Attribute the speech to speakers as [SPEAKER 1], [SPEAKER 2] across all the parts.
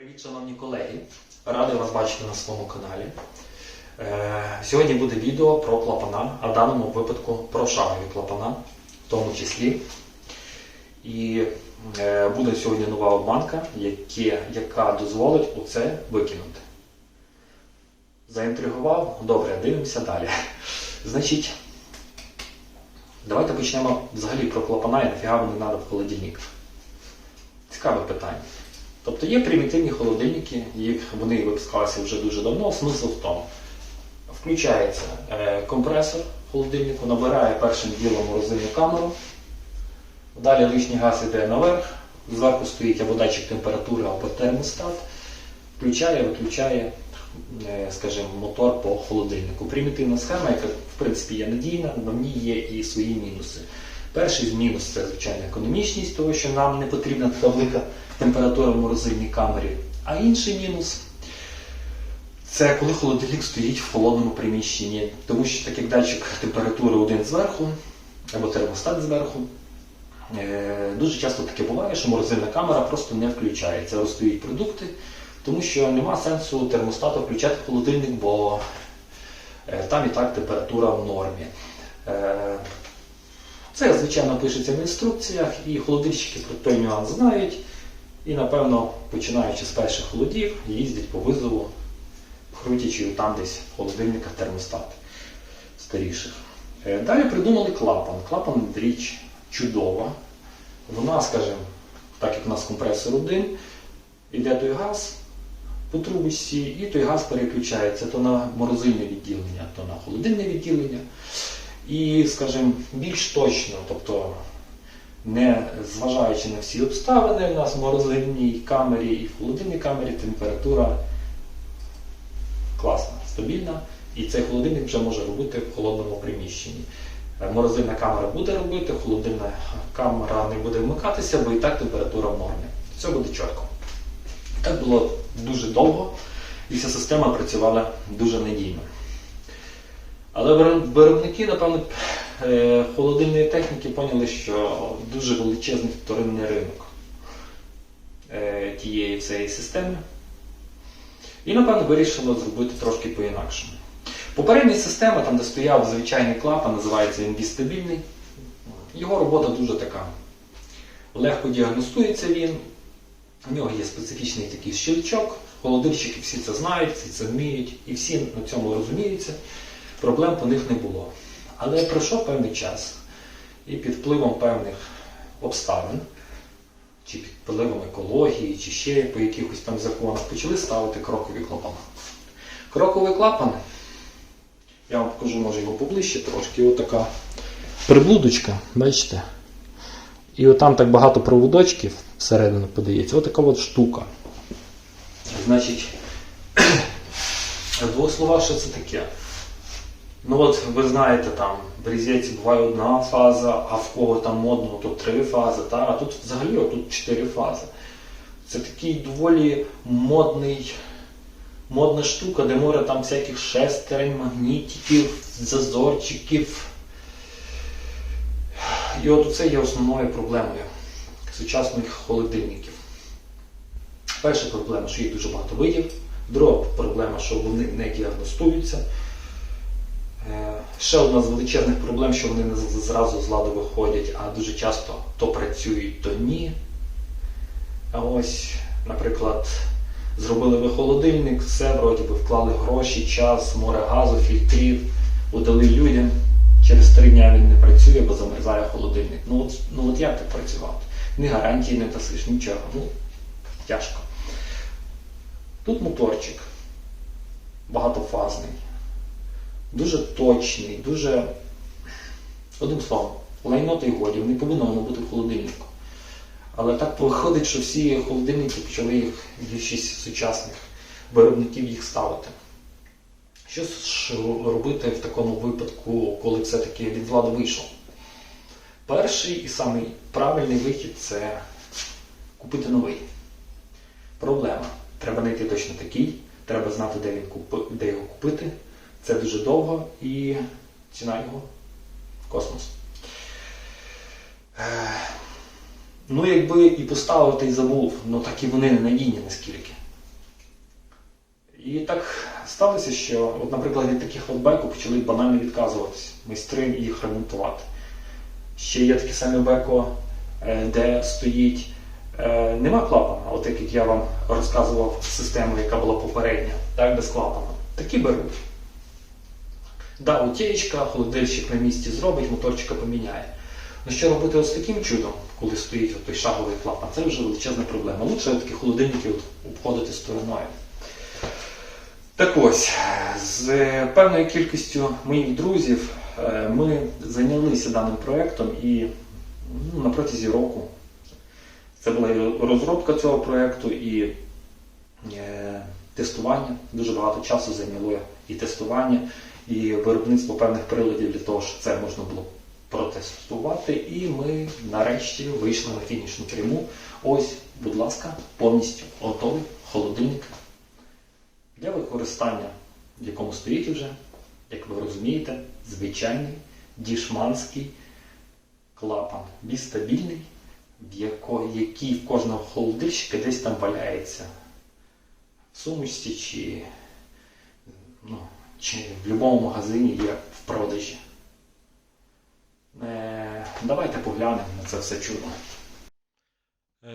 [SPEAKER 1] Привіт, шановні колеги! Радий вас бачити на своєму каналі. Е, Сьогодні буде відео про клапана, а в даному випадку про шарові клапана, в тому числі. І е, буде сьогодні нова обманка, яка дозволить оце викинути. Заінтригував? Добре, дивимося далі. Значить, давайте почнемо взагалі про клапана і нафіга вони треба в холодильник. Цікаве питання. Тобто є примітивні холодильники, їх вони випускалися вже дуже давно. Смисл в тому. Включається е, компресор холодильнику, набирає першим ділом морозильну камеру. Далі лишній газ йде наверх, зверху стоїть або датчик температури, або термостат. Включає, виключає, е, скажімо, мотор по холодильнику. Примітивна схема, яка в принципі є надійна, але в ній є і свої мінуси. Перший мінус це звичайно економічність, тому що нам не потрібна така велика температура в морозильній камері. А інший мінус це коли холодильник стоїть в холодному приміщенні. Тому що так як датчик температури один зверху, або термостат зверху, е, дуже часто таке буває, що морозильна камера просто не включається. Розстоїть продукти, тому що нема сенсу термостату включати в холодильник, бо е, там і так температура в нормі. Е, Це, звичайно, пишеться в інструкціях, і холодильщики про той нюанс знають. І, напевно, починаючи з перших холодів, їздять по визову, крутячи там десь в холодильниках термостат старіших. Е, Далі придумали клапан. Клапан річ чудова. Вона, скажімо, так як у нас компресор один, йде той газ по трубочці, і той газ переключається то на морозильне відділення, то на холодильне відділення. І, скажімо, більш точно, тобто не зважаючи на всі обставини, у нас в морозильній камері і в холодильній камері температура класна, стабільна, і цей холодильник вже може робити в холодному приміщенні. Е, Морозильна камера буде робити, холодильна камера не буде вмикатися, бо і так температура в нормі. Все буде чітко. Так було дуже довго, і вся система працювала дуже надійно. Але виробники, напевно, холодильної техніки поняли, що дуже величезний вторинний ринок е, тієї цієї системи. І, напевно, вирішили зробити трошки по-інакшому. Попередня система, там, де стояв звичайний клапан, називається він бістабільний. Його робота дуже така. Легко діагностується він. У нього є специфічний такий щелчок. Холодильщики всі це знають, всі це вміють, і всі на цьому розуміються. Проблем по них не було. Але пройшов певний час, і під впливом певних обставин, чи під впливом екології, чи ще по якихось там законах, почали ставити крокові клапани. Кроковий клапан, я вам покажу, може його поближче трошки, отака приблудочка, бачите? І отам так багато проводочків всередину подається. Отака от штука. Значить, в двох словах, що це таке? Ну от ви знаєте, там в різеці буває одна фаза, а в кого там модно, то три фази, та? а тут взагалі тут чотири фази. Це такий доволі модний, модна штука, де море там всяких шестерень, магнітиків, зазорчиків. І от це є основною проблемою сучасних холодильників. Перша проблема, що їх дуже багато видів. Друга проблема, що вони не діагностуються. Ще одна з величезних проблем, що вони не зразу з ладу виходять, а дуже часто то працюють, то ні. А ось, наприклад, зробили ви холодильник, все вроді би вклали гроші, час, море газу, фільтрів, удали людям. Через три дня він не працює, бо замерзає холодильник. Ну от, ну от як так працювати? Ні гарантії не дасиш, нічого. Ну, тяжко. Тут моторчик багатофазний дуже точний, дуже, одним словом, лайно та й годі, не повинно воно бути в холодильнику. Але так виходить, що всі холодильники почали їх, більшість сучасних виробників їх ставити. Що ж робити в такому випадку, коли це таки від влади вийшло? Перший і самий правильний вихід це купити новий. Проблема. Треба знайти точно такий, треба знати, де, він купи, де його купити. Це дуже довго і ціна його космос. Е, Ну, якби і поставив та й забув, ну так і вони не надійні наскільки. І так сталося, що, от, наприклад, від таких от почали банально відказуватись майстри їх ремонтувати. Ще є такі самі беко, е, де стоїть. е, Нема клапана, от як я вам розказував систему, яка була попередня, так, без клапана. Такі беруть. Да, утєчка, холодильщик на місці зробить, моторчика поміняє. Ну що робити ось таким чудом, коли стоїть от той шаговий клапан, це вже величезна проблема. Лучше такі холодильники от обходити стороною. Так ось, з певною кількістю моїх друзів е, ми зайнялися даним проєктом і ну, на протязі року це була розробка цього проєкту і е, тестування. Дуже багато часу зайняло і тестування, і виробництво певних приладів для того, щоб це можна було протестувати. І ми нарешті вийшли на фінішну пряму. Ось, будь ласка, повністю готовий холодильник для використання, в якому стоїть вже, як ви розумієте, звичайний дішманський клапан, бістабільний, який в кожного холодильщика десь там валяється в сумочці чи, ну, чи в будь-якому магазині є в продажі. Е, давайте поглянемо на це все чудо.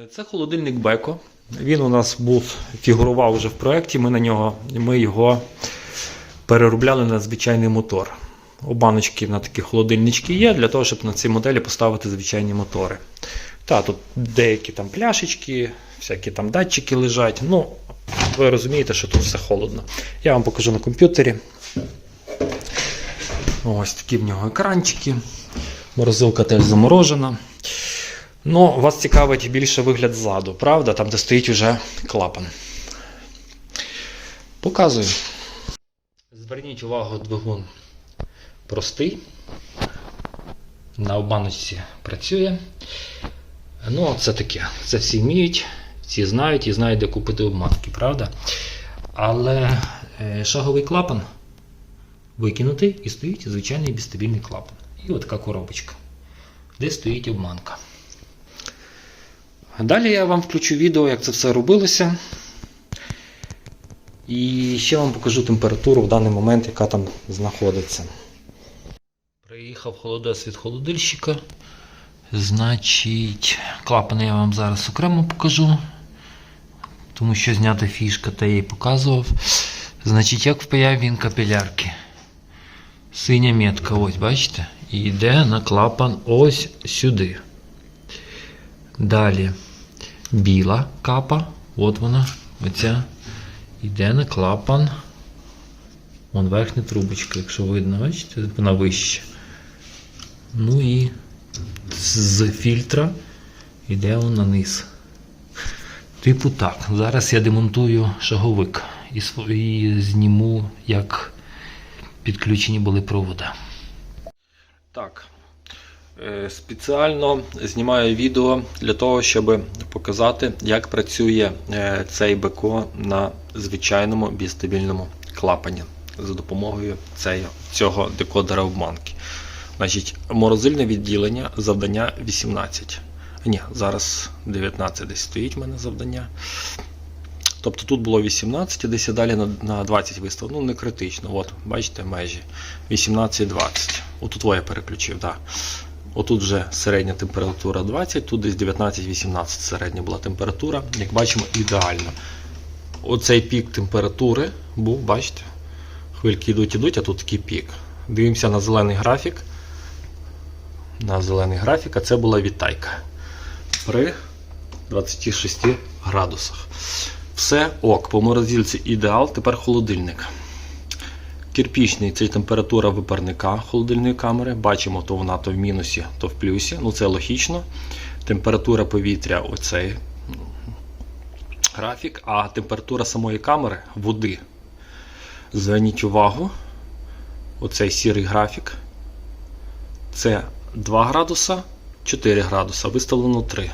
[SPEAKER 1] Е, Це холодильник Беко. Він у нас був, фігурував вже в проєкті. Ми на нього, ми його переробляли на звичайний мотор. У баночки на такі холодильнички є, для того, щоб на цій моделі поставити звичайні мотори. Та, тут деякі там пляшечки, всякі там датчики лежать. Ну, ви розумієте, що тут все холодно. Я вам покажу на комп'ютері. Ось такі в нього екранчики. Морозилка теж заморожена. Ну, вас цікавить більше вигляд ззаду, правда? Там, де стоїть уже клапан. Показую. Зверніть увагу, двигун простий. На обманочці працює. Ну, це таке. Це всі вміють, всі знають і знають, де купити обманки, правда? Але е, шаговий клапан викинутий і стоїть звичайний безстабільний клапан. І от така коробочка, де стоїть обманка. Далі я вам включу відео, як це все робилося. І ще вам покажу температуру в даний момент, яка там знаходиться. Приїхав холодець від холодильщика. Значить, клапани я вам зараз окремо покажу. Тому що зняти фішка та я її показував. Значить, як впаяв він капілярки. Синя метка, ось, бачите? І йде на клапан ось сюди. Далі біла капа, от вона, оця, йде на клапан. Вон верхня трубочка, якщо видно, бачите, вона вища. Ну і з фільтра йде вона низ. Типу так. Зараз я демонтую шаговик і зніму, як підключені були провода. Так. Е, Спеціально знімаю відео для того, щоб показати, як працює е, цей БКО на звичайному бістабільному клапані за допомогою цього декодера обманки. Значить, морозильне відділення завдання 18. Ні, зараз 19 десь стоїть в мене завдання. Тобто тут було 18, десь далі на, на 20 виставив. Ну, не критично. От, бачите, межі. 18-20. Отут я переключив. Да. Отут вже середня температура 20, тут десь 19-18 середня була температура. Як бачимо, ідеально. Оцей пік температури був, бачите, хвильки йдуть, ідуть, а тут такий пік. Дивимося на зелений графік. На зелений графік, а це була вітайка. При 26 градусах. Все ок, по морозильці ідеал, тепер холодильник. Кирпічний це температура випарника холодильної камери. Бачимо, то вона то в мінусі, то в плюсі. Ну це логічно. Температура повітря оцей графік, а температура самої камери води. Зверніть увагу, оцей сірий графік. Це 2 градуса, 4 градуса, виставлено 3.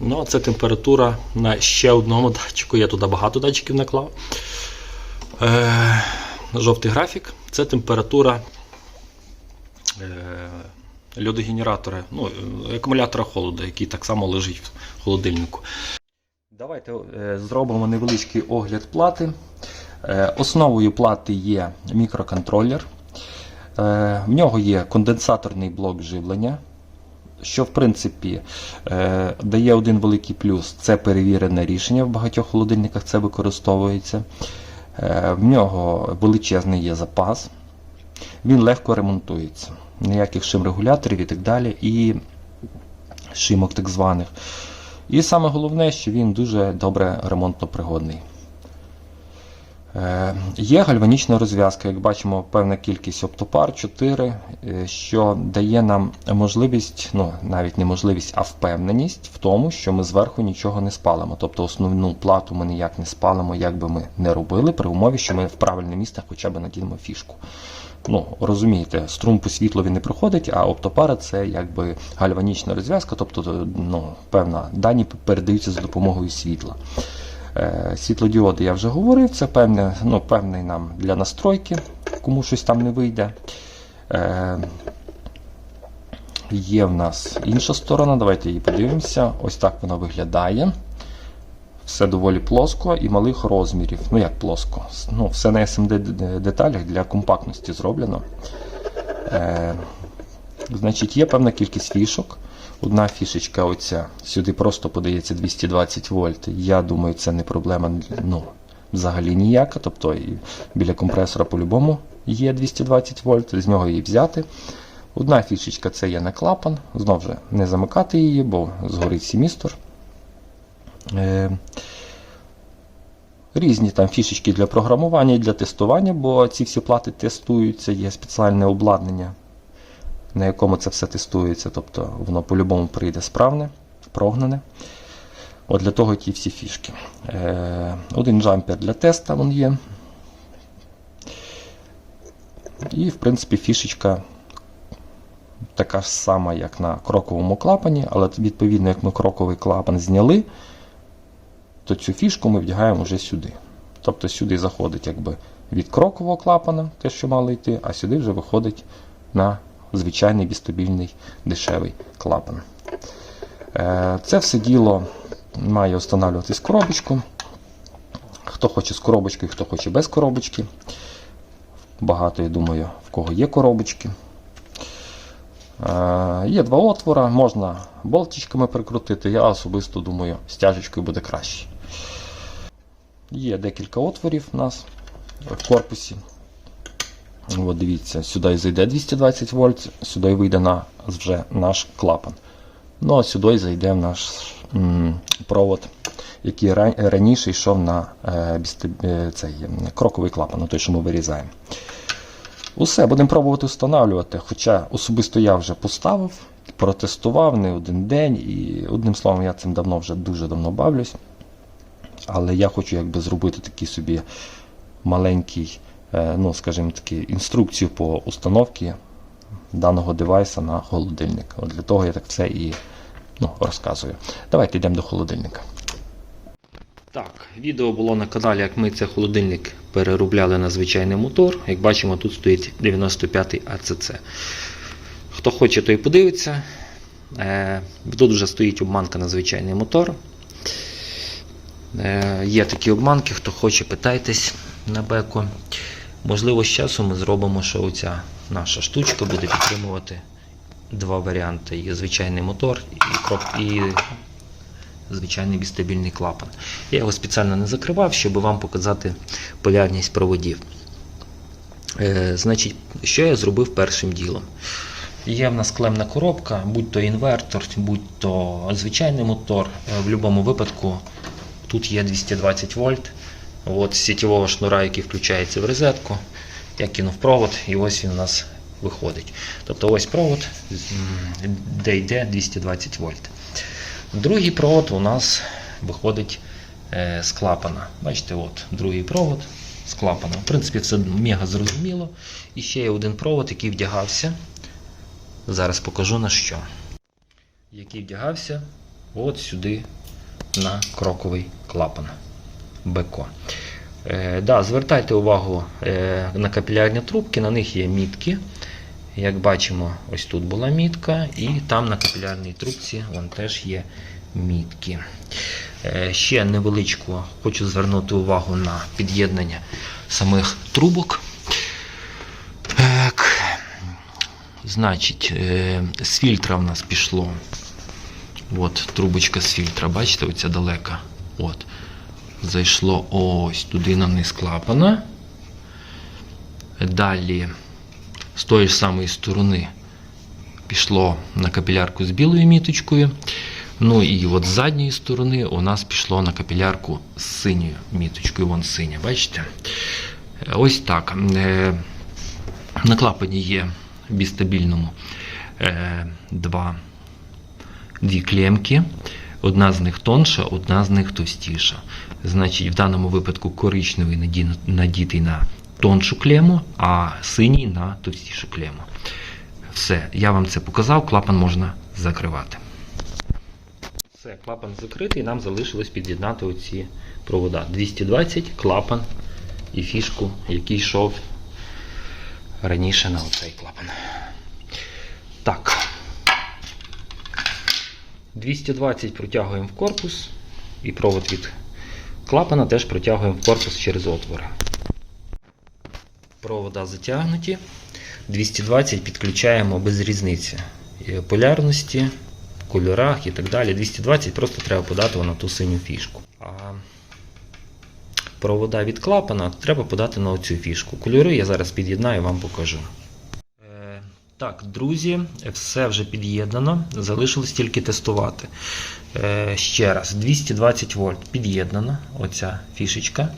[SPEAKER 1] Ну, а це температура на ще одному датчику. Я туди багато датчиків наклав. Е, жовтий графік це температура е, льодогенератора, ну, акумулятора холоду, який так само лежить в холодильнику. Давайте е, зробимо невеличкий огляд плати. Е, Основою плати є мікроконтролер. Е, В нього є конденсаторний блок живлення, що в принципі е, дає один великий плюс це перевірене рішення. В багатьох холодильниках це використовується. Е, В нього величезний є запас. Він легко ремонтується. Ніяких шим-регуляторів і так далі, і шимок так званих. І саме головне, що він дуже добре ремонтно пригодний. Е, Є гальванічна розв'язка, як бачимо, певна кількість оптопар 4, е, що дає нам можливість, ну навіть не можливість, а впевненість в тому, що ми зверху нічого не спалимо. Тобто основну плату ми ніяк не спалимо, як би ми не робили, при умові, що ми в правильне місце хоча б надінемо фішку. Ну, розумієте, струм по світлові не проходить, а оптопара це якби гальванічна розв'язка, тобто ну, певна дані передаються за допомогою світла. Е, Світлодіоди я вже говорив, це певне, ну, певний нам для настройки, кому щось там не вийде. Е, Є в нас інша сторона, давайте її подивимося. Ось так вона виглядає. Все доволі плоско і малих розмірів. Ну як плоско? Ну, все на SMD деталях для компактності зроблено. Е, значить, є певна кількість фішок. Одна фішечка оця сюди просто подається 220 вольт. Я думаю, це не проблема ну, взагалі ніяка. Тобто біля компресора по-любому є 220 вольт, з нього її взяти. Одна фішечка це є на клапан. Знову ж не замикати її, бо згорить сімістор. Е, Різні там фішечки для програмування і для тестування, бо ці всі плати тестуються, є спеціальне обладнання, на якому це все тестується. Тобто воно по-любому прийде справне, прогнане. От для того ті всі фішки. Е, Один джампер для теста вон є. І, в принципі, фішечка така ж сама, як на кроковому клапані, але відповідно, як ми кроковий клапан зняли, то цю фішку ми вдягаємо вже сюди. Тобто сюди заходить якби від крокового клапана, те, що мало йти, а сюди вже виходить на звичайний бістабільний дешевий клапан. Е, Це все діло має встановлюватись в коробочку. Хто хоче з коробочкою, хто хоче без коробочки. Багато, я думаю, в кого є коробочки. Е, Є два отвора, можна болтичками прикрутити. Я особисто думаю, стяжечкою буде краще. Є декілька отворів у нас в корпусі. От дивіться, сюди зайде 220 вольт, сюди вийде на, вже наш клапан. Ну а сюди зайде наш м, провод, який раніше йшов на е, е, цей, кроковий клапан, той, що ми вирізаємо. Усе, будемо пробувати встановлювати. Хоча особисто я вже поставив, протестував не один день, і одним словом, я цим давно вже дуже давно бавлюсь. Але я хочу якби зробити такий собі маленький, ну, скажімо таки, інструкцію по установці даного девайса на холодильник. От для того я так все і ну, розказую. Давайте йдемо до холодильника. Так, відео було на каналі, як ми цей холодильник переробляли на звичайний мотор. Як бачимо, тут стоїть 95-й АЦЦ. Хто хоче, той подивиться. Е, Тут вже стоїть обманка на звичайний мотор. Е, Є такі обманки, хто хоче, питайтесь на беку. Можливо, з часом ми зробимо, що оця наша штучка буде підтримувати два варіанти: є звичайний мотор і, кроп, і звичайний бістабільний клапан. Я його спеціально не закривав, щоб вам показати полярність проводів. Е, значить, що я зробив першим ділом? Є в нас клемна коробка, будь то інвертор, будь то звичайний мотор. Е, В будь-якому випадку тут є 220 вольт. От сітєвого шнура, який включається в розетку. Я кинув провод, і ось він у нас виходить. Тобто ось провод, де йде 220 вольт. Другий провод у нас виходить е, з клапана. Бачите, от другий провод з клапана. В принципі, все мега зрозуміло. І ще є один провод, який вдягався. Зараз покажу на що. Який вдягався от сюди на кроковий клапан. БК. Е, да, звертайте увагу е, на капілярні трубки, на них є мітки. Як бачимо, ось тут була мітка, і там на капілярній трубці вон теж є мітки. Е, Ще невеличку хочу звернути увагу на під'єднання самих трубок. Так. Значить, е, з фільтра в нас пішло. От трубочка з фільтра, бачите, оця далека. От. Зайшло ось туди на низ клапана. Далі з тої ж самої сторони пішло на капілярку з білою міточкою. Ну і от з задньої сторони у нас пішло на капілярку з синьою міточкою. Вон синя, бачите? Ось так. Е, На клапані є бістабільному е, два, дві клемки. Одна з них тонша, одна з них товстіша. Значить, в даному випадку коричневий надітий на тоншу клему, а синій на товстішу клему. Все, я вам це показав, клапан можна закривати. Все, клапан закритий, нам залишилось під'єднати оці провода. 220, клапан і фішку, який йшов раніше на оцей клапан. Так. 220 протягуємо в корпус і провод від клапана теж протягуємо в корпус через отвори. Провода затягнуті. 220 підключаємо без різниці полярності, кольорах і так далі. 220 просто треба подати на ту синю фішку. А провода від клапана треба подати на оцю фішку. Кольори я зараз під'єднаю і вам покажу. Так, друзі, все вже під'єднано. Залишилось тільки тестувати. Е, Ще раз, 220 вольт під'єднано. Оця фішечка.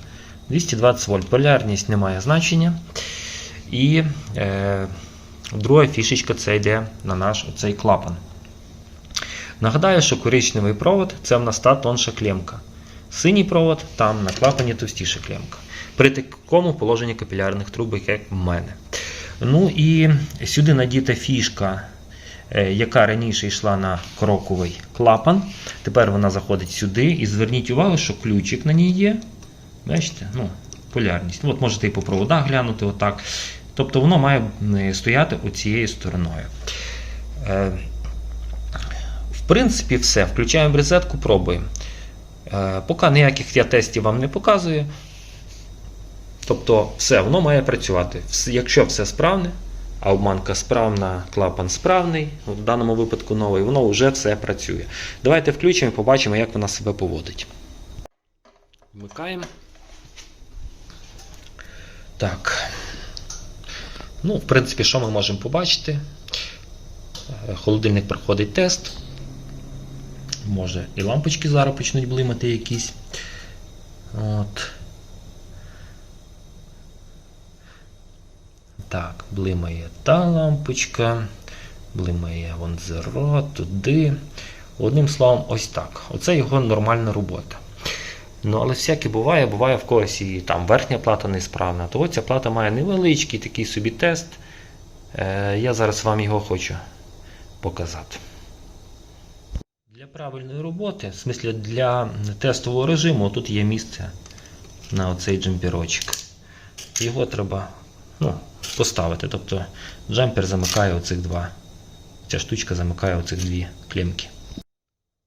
[SPEAKER 1] 220 вольт. Полярність не має значення. І е, друга фішечка це йде на наш оцей клапан. Нагадаю, що коричневий провод це в нас та тонша клемка. Синій провод там на клапані товстіша клемка. При такому положенні капілярних трубок, як в мене. Ну і сюди надіта фішка, е, яка раніше йшла на кроковий клапан. Тепер вона заходить сюди. І зверніть увагу, що ключик на ній є. Бачите? Ну, полярність. От можете і по проводах глянути отак. Тобто воно має е, стояти оцією стороною. Е, В принципі, все. Включаємо розетку, пробуємо. Поки ніяких я тестів вам не показую. Тобто, все, воно має працювати. Якщо все справне, а обманка справна, клапан справний, в даному випадку новий, воно вже все працює. Давайте включимо і побачимо, як вона себе поводить. Вмикаємо. Так. Ну, в принципі, що ми можемо побачити? Е, Холодильник проходить тест. Може і лампочки зараз почнуть блимати якісь. От. Так, блимає та лампочка, блимає вон зеро, туди. Одним словом, ось так. Оце його нормальна робота. Ну, але всяке буває, буває в когось і там верхня плата несправна. То ця плата має невеличкий такий собі тест. Е, я зараз вам його хочу показати. Для правильної роботи, в смислі для тестового режиму, тут є місце на оцей джемперочок. Його треба ну, поставити. Тобто джемпер замикає оцих два. Ця штучка замикає оцих дві клемки.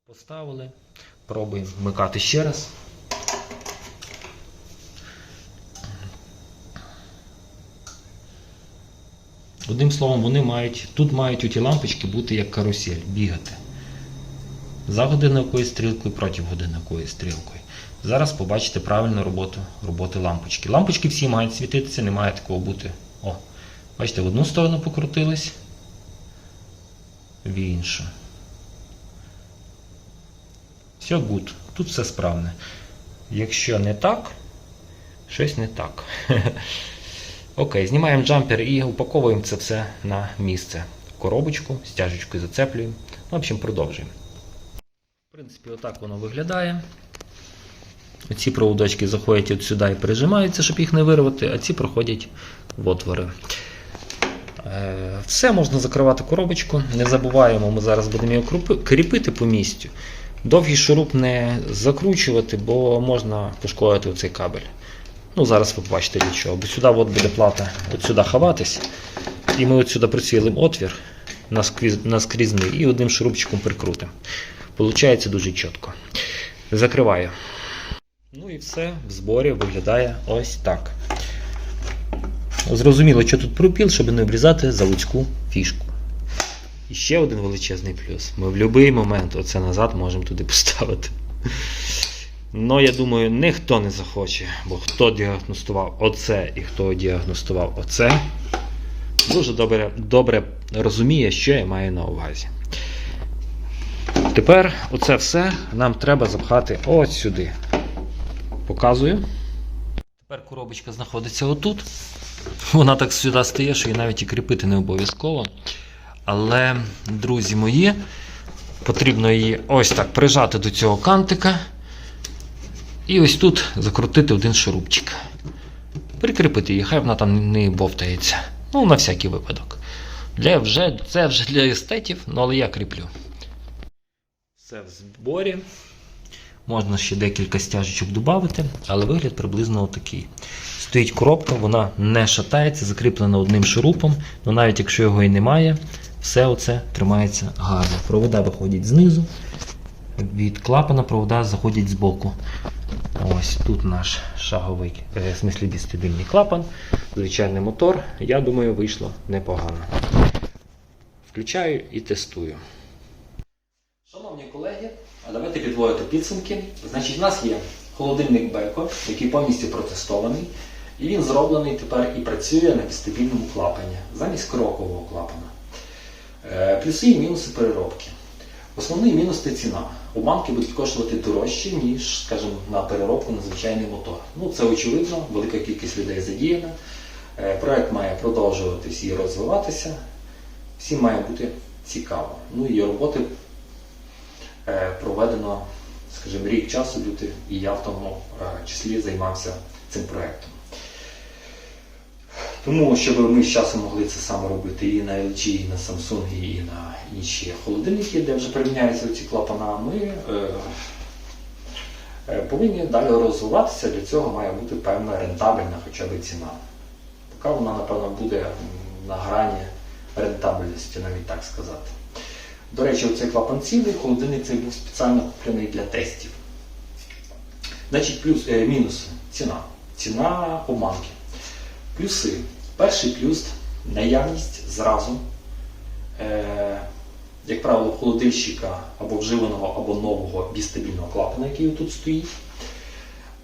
[SPEAKER 1] Поставили. Пробуємо вмикати ще раз. Одним словом, вони мають, тут мають у ті лампочки бути як карусель, бігати. За годинниковою стрілкою, проти годинникової стрілкою. Зараз побачите правильну роботу роботи лампочки. Лампочки всі мають світитися, не має такого бути. О, бачите, в одну сторону покрутились, в іншу. Все good. Тут все справне. Якщо не так, щось не так. Окей, знімаємо джампер і упаковуємо це все на місце. Коробочку, стяжечкою зацеплюємо. В общем, продовжуємо. В принципі, отак воно виглядає. Ці проводочки заходять от сюди і пережимаються, щоб їх не вирвати, а ці проходять отвори. Е, Все, можна закривати коробочку. Не забуваємо, ми зараз будемо його кріпити по місцю. Довгий шуруп не закручувати, бо можна пошкодити оцей кабель. Ну, зараз ви побачите від чого. Бо сюди от буде плата от сюди ховатись. І ми от сюди прицілимо отвір наскрізний і одним шурупчиком прикрутимо. Получається дуже чітко. Закриваю. Ну і все в зборі виглядає ось так. Зрозуміло, що тут пропіл, щоб не обрізати заводську фішку. І ще один величезний плюс. Ми в будь-який момент оце назад можемо туди поставити. Ну, я думаю, ніхто не захоче, бо хто діагностував оце і хто діагностував оце, дуже добре, добре розуміє, що я маю на увазі. Тепер оце все нам треба запхати ось сюди. Показую. Тепер коробочка знаходиться отут. Вона так сюди стає, що її навіть і кріпити не обов'язково. Але, друзі мої, потрібно її ось так прижати до цього кантика. І ось тут закрутити один шурупчик. Прикріпити її, хай вона там не бовтається. Ну, на всякий випадок. Для вже, це вже для естетів, ну але я кріплю. Все в зборі. Можна ще декілька стяжечок додати, але вигляд приблизно отакий. Стоїть коробка, вона не шатається, закріплена одним шурупом, але навіть якщо його і немає, все оце тримається гарно. Провода виходять знизу, від клапана провода заходять збоку. Ось тут наш шаговий, е, в смислі вестибюльний клапан, звичайний мотор. Я думаю, вийшло непогано. Включаю і тестую. Давайте підводити підсумки. Значить, в нас є холодильник Беко, який повністю протестований, і він зроблений тепер і працює на вестибільному клапані замість крокового клапана. Е, Плюси і мінуси переробки. Основний мінус це ціна. Обманки будуть коштувати дорожче, ніж, скажімо, на переробку на звичайний мотор. Ну, це очевидно, велика кількість людей задіяна. Е, Проект має продовжуватись і розвиватися. Всім має бути цікаво. Ну і роботи проведено, скажімо, рік часу люди, і я в тому е, числі займався цим проектом. Тому, щоб ми з часом могли це саме робити і на LG, і на Samsung, і на інші холодильники, де вже приміняються ці клапана, ми е, е, повинні далі розвиватися. Для цього має бути певна рентабельна хоча б ціна. Поки вона, напевно, буде на грані рентабельності, навіть так сказати. До речі, оцей клапан цілий, холодильник цей був спеціально куплений для тестів. Значить, плюс, е, мінуси. Ціна. Ціна обманки. Плюси. Перший плюс наявність зразу, е, як правило, холодильщика або вживаного, або нового бістабільного клапана, який тут стоїть.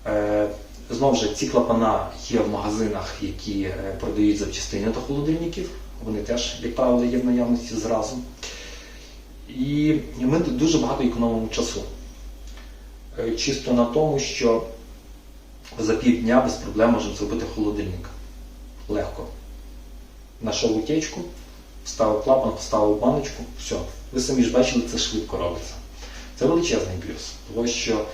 [SPEAKER 1] Е, знову ж, ці клапана є в магазинах, які е, продають запчастини до холодильників. Вони теж, як правило, є в наявності зразу. І ми дуже багато економимо часу. Е, Чисто на тому, що за півдня без проблем можемо зробити холодильник. Легко. Нашов утечку, вставив клапан, поставив баночку, все. Ви самі ж бачили, це швидко робиться. Це величезний плюс, тому що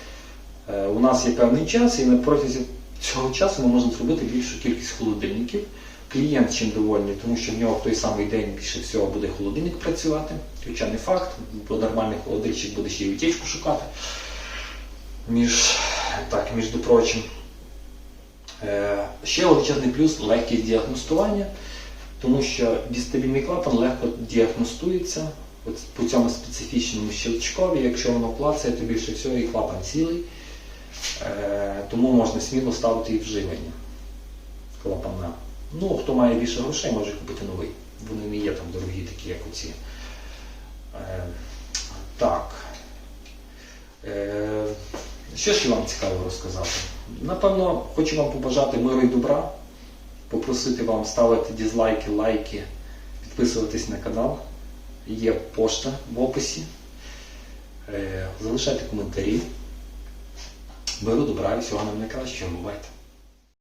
[SPEAKER 1] е, у нас є певний час, і на протязі цього часу ми можемо зробити більшу кількість холодильників. Клієнт чим довольний, тому що в нього в той самий день більше всього буде холодильник працювати. Хоча не факт, бо нормальний холодильщик буде ще й утечку шукати. Між, так, між прочим. Е, Ще величезний плюс легкість діагностування, тому що дістабільний клапан легко діагностується от по цьому специфічному щелчкові. Якщо воно клацає, то більше всього і клапан цілий, Е, тому можна сміло ставити і вживання клапана. Ну, хто має більше грошей, може купити новий. Вони не є там дорогі, такі, як оці. Е, Так. Е, Що ще вам цікаво розказати? Напевно, хочу вам побажати миру і добра, попросити вам ставити дізлайки, лайки, підписуватись на канал. Є пошта в описі. Е, Залишайте коментарі. Миру, добра і всього нам найкращого. Бувайте!